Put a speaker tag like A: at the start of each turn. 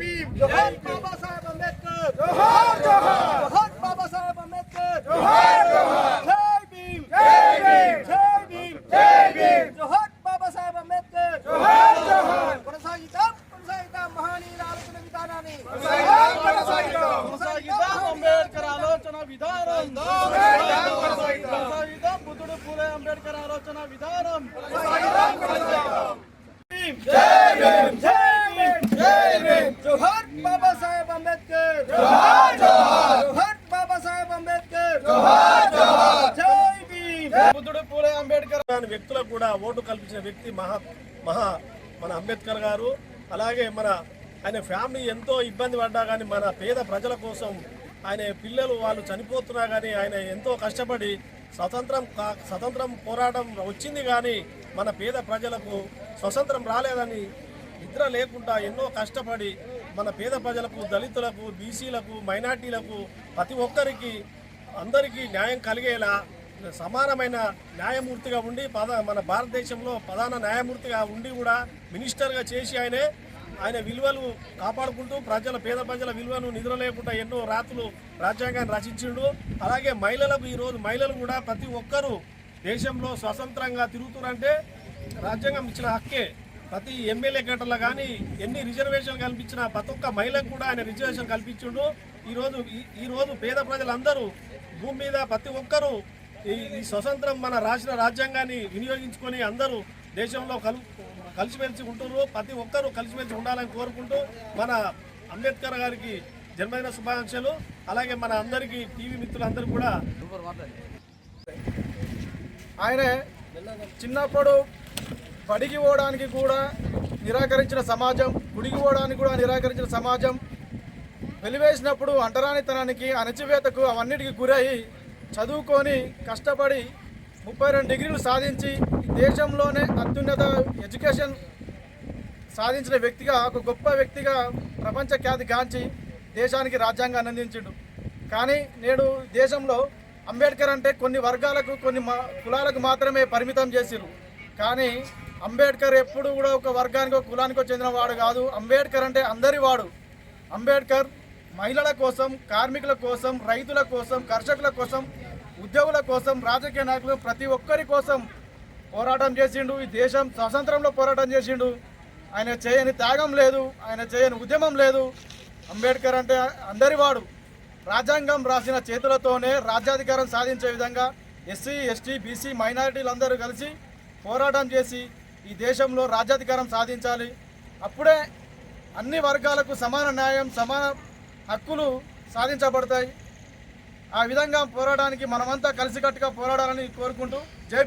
A: भीम
B: जोहर बाबा साहेब अंबेडकर जोहर जोहर जोहर बाबा साहेब अंबेडकर जोहर जोहर जय भीम जय भीम जय भीम जय भीम जोहर बाबा साहेब अंबेडकर जोहर जोहर కొనసాగిద్దాం కొనసాగిద్దాం మహనీయుల ఆలోచన విధానాన్ని కొనసాగిద్దాం కొనసాగిద్దాం కొనసాగిద్దాం అంబేద్కర్
A: ఆలోచన విధానం కొనసాగిద్దాం కొనసాగిద్దాం బుద్ధుడు పూలే అంబేద్కర్ ఆలోచన విధానం కొనసాగిద్దాం బుద్ధుడు పూలే అంబేద్కర్
C: అనే వ్యక్తులకు కూడా ఓటు కల్పించిన వ్యక్తి మహా మహా మన అంబేద్కర్ గారు అలాగే మన ఆయన ఫ్యామిలీ ఎంతో ఇబ్బంది పడ్డా కానీ మన పేద ప్రజల కోసం ఆయన పిల్లలు వాళ్ళు చనిపోతున్నా కానీ ఆయన ఎంతో కష్టపడి స్వతంత్రం కా- స్వతంత్రం పోరాటం వచ్చింది కానీ మన పేద ప్రజలకు స్వతంత్రం రాలేదని నిద్ర లేకుండా ఎన్నో కష్టపడి మన పేద ప్రజలకు దళితులకు బీసీలకు మైనార్టీలకు ప్రతి ఒక్కరికి అందరికీ న్యాయం కలిగేలా సమానమైన న్యాయమూర్తిగా ఉండి మన భారతదేశంలో ప్రధాన న్యాయమూర్తిగా ఉండి కూడా మినిస్టర్గా చేసి ఆయనే ఆయన విలువలు కాపాడుకుంటూ ప్రజల పేద ప్రజల విలువను నిద్ర లేకుండా ఎన్నో రాత్రులు రాజ్యాంగాన్ని రచించిండు. అలాగే మహిళలకు ఈరోజు మహిళలు కూడా ప్రతి ఒక్కరూ దేశంలో స్వతంత్రంగా తిరుగుతున్నారంటే రాజ్యాంగం ఇచ్చిన హక్కే. ప్రతి ఎమ్మెల్యే గంటల్లో కానీ ఎన్ని రిజర్వేషన్ కల్పించిన ప్రతి ఒక్క మహిళకు కూడా ఆయన రిజర్వేషన్ కల్పించిండు. ఈరోజు ఈ- ఈరోజు పేద ప్రజలందరూ భూమి మీద ప్రతి ఒక్కరూ ఈ ఈ స్వతంత్రం మన రాసిన రాజ్యాంగాన్ని వినియోగించుకొని అందరూ దేశంలో కలు కలిసిమెలిసి ఉంటున్నారు ప్రతి ఒక్కరూ కలిసిమెలిసి ఉండాలని కోరుకుంటూ మన అంబేద్కర్ గారికి జన్మదిన శుభాకాంక్షలు. అలాగే మన అందరికీ టీవీ మిత్రులందరూ కూడా
A: ఆయనే చిన్నప్పుడు పడిగి పోవడానికి కూడా నిరాకరించిన సమాజం గుడికి పోవడానికి కూడా నిరాకరించిన సమాజం వెలివేసినప్పుడు అంటరానితనానికి అణచివేతకు అవన్నిటికి గురై చదువుకొని కష్టపడి ముప్పై రెండు డిగ్రీలు సాధించి దేశంలోనే అత్యున్నత ఎడ్యుకేషన్ సాధించిన వ్యక్తిగా ఒక గొప్ప వ్యక్తిగా ప్రపంచ ఖ్యాతి గాంచి దేశానికి రాజ్యాంగం అందించిండు. కానీ నేడు దేశంలో అంబేద్కర్ అంటే కొన్ని వర్గాలకు కొన్ని కులాలకు మాత్రమే పరిమితం చేసిరు కానీ అంబేద్కర్ ఎప్పుడు కూడా ఒక వర్గానికో కులానికో చెందిన వాడు కాదు. అంబేద్కర్ అంటే అందరి వాడు. అంబేద్కర్ మహిళల కోసం కార్మికుల కోసం రైతుల కోసం కర్షకుల కోసం ఉద్యోగుల కోసం రాజకీయ నాయకులు ప్రతి ఒక్కరి కోసం పోరాటం చేసిండు. ఈ దేశం స్వతంత్రంలో పోరాటం చేసిండు. ఆయన చేయని త్యాగం లేదు ఆయన చేయని ఉద్యమం లేదు. అంబేద్కర్ అంటే అందరి వాడు. రాజ్యాంగం రాసిన చేతులతోనే రాజ్యాధికారం సాధించే విధంగా ఎస్సీ ఎస్టీ బీసీ మైనారిటీలు అందరూ కలిసి పోరాటం చేసి ఈ దేశంలో రాజ్యాధికారం సాధించాలి. అప్పుడే అన్ని వర్గాలకు సమాన న్యాయం సమాన హక్కులు సాధించబడతాయి. ఆ విధంగా పోరాడడానికి మనమంతా కలిసికట్టుగా పోరాడాలని కోరుకుంటూ జై